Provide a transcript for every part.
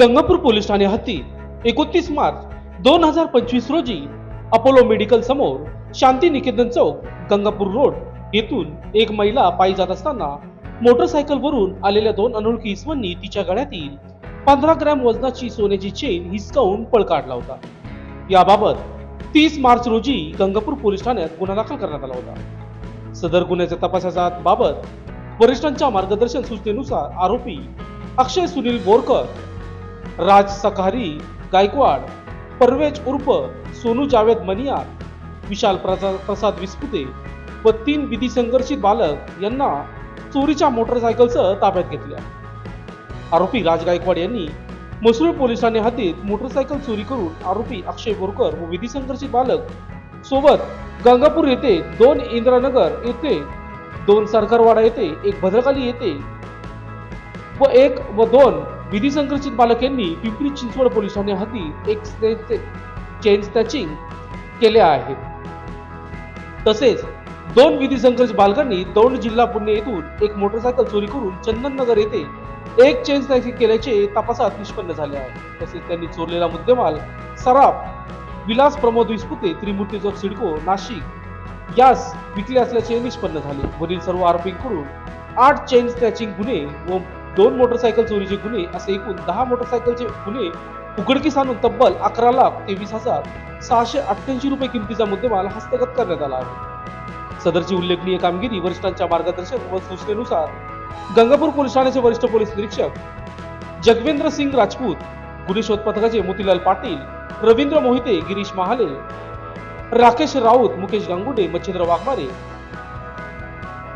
Gangapur police Thane हत्ती एकोणतीस मार्च दोन हजार पंचवीस रोजी अपोलो मेडिकल समोर शांती निकेतन चौक गंगापूर रोड येथून एक महिला पायी जात असताना मोटरसायकलवरून आलेल्या दोन अनोळखी इसमांनी तिच्या गळ्यातील पंधरा ग्रॅम वजनाची सोन्याची चेन हिसकावून पळ काढला होता. याबाबत तीस मार्च रोजी गंगापूर पोलीस ठाण्यात गुन्हा दाखल करण्यात आला होता. सदर गुन्ह्याच्या तपासाच्या बाबत वरिष्ठांच्या मार्गदर्शन सूचनेनुसार आरोपी अक्षय सुनील बोरकर राज सखारी गायकवाड परवेज उर्फ सोनू जावेद मनियार विशाल प्रसाद विस्पुते व तीन विधी संघर्षित बालक यांना चोरीच्या मोटरसायकलसह ताब्यात घेतल्या आरोपी राज गायकवाड यांनी मसरूळ पोलीस ठाणे हद्दीत मोटरसायकल चोरी करून आरोपी अक्षय बोरकर व विधी संघर्षित बालक सोबत गंगापूर येथे दोन इंद्रानगर येथे दोन सरकारवाडा येथे एक भद्रकाली येथे व एक व दोन विधी संघर्षित बालक यांनी पिंपरी चिंचवड पोलिसांच्या हाती एक चेन स्नॅचिंग केले आहे. तसेच दोन विधी संघर्ष बालकांनी दौंड जिल्हा पुणे येथून एक मोटरसायकल चोरी करून चंदननगर येथे एक चेन स्नॅचिंग केल्याचे तपासात निष्पन्न झाले आहे. तसेच त्यांनी चोरलेला मुद्देमाल सराफ विलास प्रमोद विस्पुते त्रिमूर्ती चौक सिडको नाशिक यास विकले असल्याचे निष्पन्न झाले. वरील सर्व आरोपींकडून आठ चेन स्नॅचिंग गुन्हे व दोन मोटरसायकल चोरीचे गुन्हे असे एकूण दहा मोटरसायकलचे गुन्हे उघडकीस आणून तब्बल अकरा लाख तेवीस हजार सहाशे अठ्ठ्याऐंशी रुपये किमतीचा मुद्देमाल हस्तगत करण्यात आला आहे. सदरची उल्लेखनीय कामगिरी वरिष्ठांच्या मार्गदर्शन व सूचनेनुसार गंगापूर पोलीस ठाण्याचे वरिष्ठ पोलीस निरीक्षक जगवेंद्र सिंग राजपूत गुन्हे शोध पथकाचे मोतीलाल पाटील रवींद्र मोहिते गिरीश महाले राकेश राऊत मुकेश गांगुडे मच्छिंद्र वाघमारे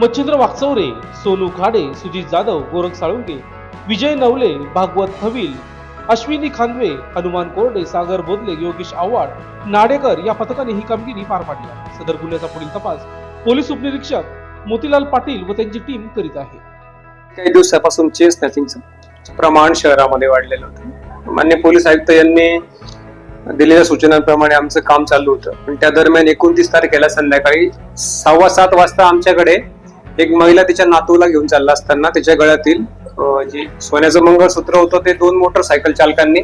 मच्छिंद्र वागचौरे सोनू खाडे सुजित जाधव गोरख साळुंके विजय नवले भागवत थविल अश्विनी खांदवे हनुमान कोरडे सागर बोदले योगेश आव्हाड नाडेकर या पथकाने ही कामगिरी पार पाडली सदर गुन्ह्याचा पुढील तपास पोलीस उपनिरीक्षक मोतीलाल पाटील व त्यांची टीम करीत आहे. काही दिवसापासून चेस स्नॅचिंगचं प्रमाण शहरामध्ये वाढलेलं होतं. मान्य पोलीस आयुक्त यांनी दिलेल्या सूचनांप्रमाणे आमचं काम चालू होतं. पण त्या दरम्यान एकोणतीस तारखेला संध्याकाळी सव्वा सात वाजता आमच्याकडे एक महिला तिच्या नातूला घेऊन चालला असताना तिच्या गळ्यातील जे सोन्याचं मंगळसूत्र होतं ते दोन मोटरसायकल चालकांनी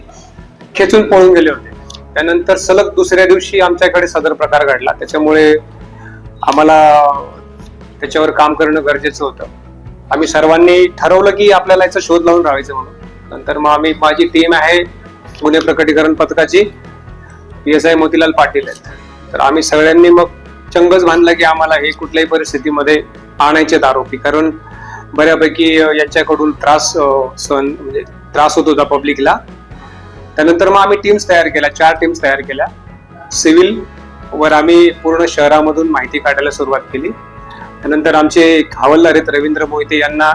खेचून पळून गेले होते. त्यानंतर सलग दुसऱ्या दिवशी आमच्याकडे सदर प्रकार घडला. त्याच्यामुळे आम्हाला त्याच्यावर काम करणं गरजेचं होतं. आम्ही सर्वांनी ठरवलं की आपल्याला याचा शोध लावून राहायचं म्हणून. नंतर मग आम्ही माझी टीम आहे गुन्हे प्रकटीकरण पथकाची P S I Motilal Patil आहेत. तर आम्ही सगळ्यांनी मग चंगच बांधला की आम्हाला हे कुठल्याही परिस्थितीमध्ये आणायचे आरोपी. कारण बऱ्यापैकी यांच्याकडून त्रास सहन म्हणजे त्रास होत होता पब्लिकला. त्यानंतर मग आम्ही टीम्स तयार केल्या चार टीम्स तयार केल्या. सिव्हिल वर आम्ही पूर्ण शहरामधून माहिती काढायला सुरुवात केली. त्यानंतर आमचे एक हवालदार आहेत रवींद्र मोहिते यांना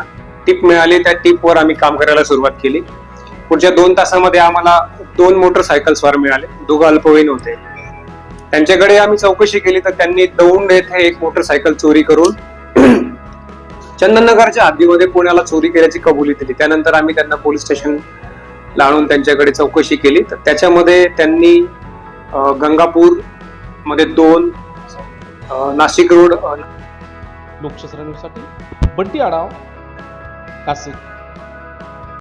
टिप मिळाली. त्या टीपवर आम्ही काम करायला सुरुवात केली. पुढच्या दोन तासामध्ये आम्हाला दोन मोटरसायकल्सवर मिळाले. दोघं अल्पवयीन होते. त्यांच्याकडे आम्ही चौकशी केली तर त्यांनी दौंड येथे एक मोटरसायकल चोरी करून चंदननगरच्या हद्दीमध्ये पुण्याला चोरी केल्याची कबुली दिली. त्यानंतर आम्ही त्यांना पोलीस स्टेशनला आणून त्यांच्याकडे चौकशी केली. तर त्याच्यामध्ये त्यांनी गंगापूरमध्ये दोन नाशिक रोड अं, लोकशास्त्र बंटी आढाव कासिक